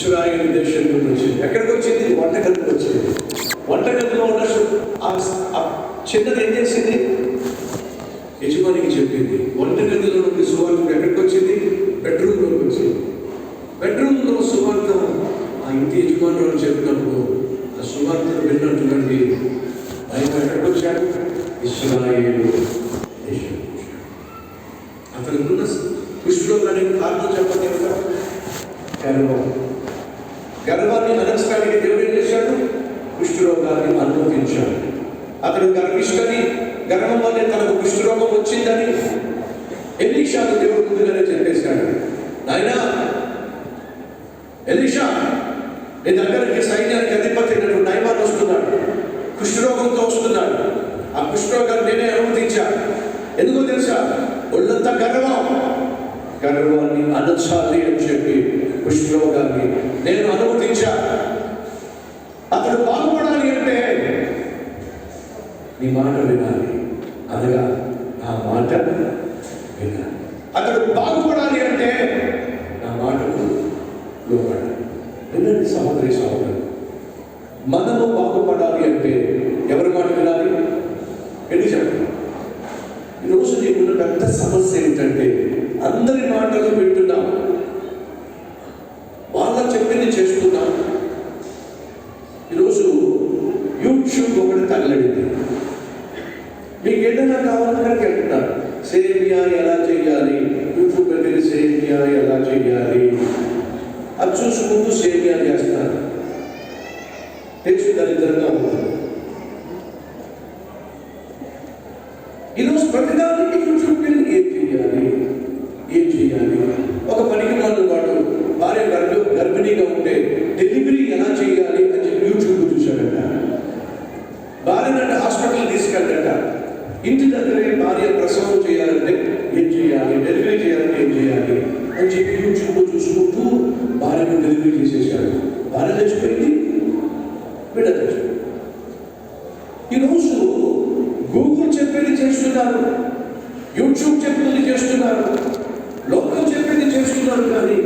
Israel దేశం నుండి వచ్చింది. ఎక్కడికి వచ్చింది? వంటగదికి వచ్చింది. వంటగదిలో ఉన్న చిన్నది ఏం చేసింది? యజమానికి చెప్పింది వంటగదిలో నుండి సువార్త ఎక్కడికి వచ్చింది? బెడ్రూమ్లోకి వచ్చింది. బెడ్రూమ్లో సువార్త ఆ ఇంటి యజమానులు చెప్పినప్పుడు ఆ సువార్తను విన్నట్టునండి ఆయన ఎక్కడికి వచ్చాడు? ఇస్రాయేలు దేశం అతనికి ఉన్న కుష్ఠరోగానికి కారణం చెప్పలేదు కదా గర్వం గర్వాన్ని అనర్చడానికి దేవుడు ఏం చేశాడు కుష్ఠరోగాన్ని అనుమతించాడు అతడు గర్విష్ఠని గర్వం వల్లే తనకు కుష్ఠరోగం వచ్చిందని ఎలీషాకు దేవుడు ముందుగానే చెప్పేశాడు. నాయనా ఎలీషా నీ దగ్గరికి సైన్యానికి అధిపతి అయినటువంటి నయమాన్ వస్తున్నాడు. కుష్ఠరోగంతో వస్తున్నాడు. ఆ కుష్ఠరోగాన్ని నేనే అనుమతించాను ఎందుకో తెలుసా? ఒళ్ళంతా గర్వం. గర్వాన్ని అనచాలి అని చెప్పి కుష్ఠరోగాన్ని నేను అనుమతించా అతడు బాగుపడాలి అంటే నీ మాట వినాలి. అనగా నా మాట వినాలి. అతడు బాగుపడాలి అంటే నా మాటకు లోపడాలి వినండి సహోదరి సహోదరు మనము బాగుపడాలి అంటే ఎవరి మాట వినాలి? ఎన్ని చెప్పండి. ఈరోజు నీకున్న పెద్ద సమస్య ఏంటంటే అందరి మాటలు వింటున్నాం. వాళ్ళ చెప్పింది చేస్తున్నాం ఈరోజు యూట్యూబ్ ఒకటి తగలడింది. మీకు ఏదైనా కావాలని అక్కడికి వెళ్తున్నారు సేమియా ఎలా చేయాలి? యూట్యూబ్ వెళ్ళి సేమియా ఎలా చేయాలి? అది చూసుకుంటూ సేమియా చేస్తారు. టేస్ట్ దరిద్రంగా ఉంటుంది. ఈరోజు ప్రతిదానికి యూట్యూబ్ వెళ్ళి ఏం చేయాలి? ఏం చేయాలి? ఒక పనికి వాళ్ళు వాడు భార్య గర్భ గర్భిణీగా ఉంటే డెలివరీ ఎలా చేయాలి అని చెప్పి యూట్యూబ్ చూశాడట భార్యనంటే హాస్పిటల్ తీసుకెళ్ళట ఇంటి దగ్గరే భార్య ప్రసవం చేయాలంటే ఏం చేయాలి? డెలివరీ చేయాలంటే ఏం చేయాలి? అని చెప్పి యూట్యూబ్లో చూసుకుంటూ భార్యను డెలివరీ చేసేసాడు భార్య చచ్చిపోయింది బిడ్డ చచ్చిపోయింది. ఈరోజు గూగుల్ చెప్పేది చేస్తున్నారు యూట్యూబ్ చెప్పేది చేస్తున్నారు లోకం చెప్పేది చేస్తున్నారు కానీ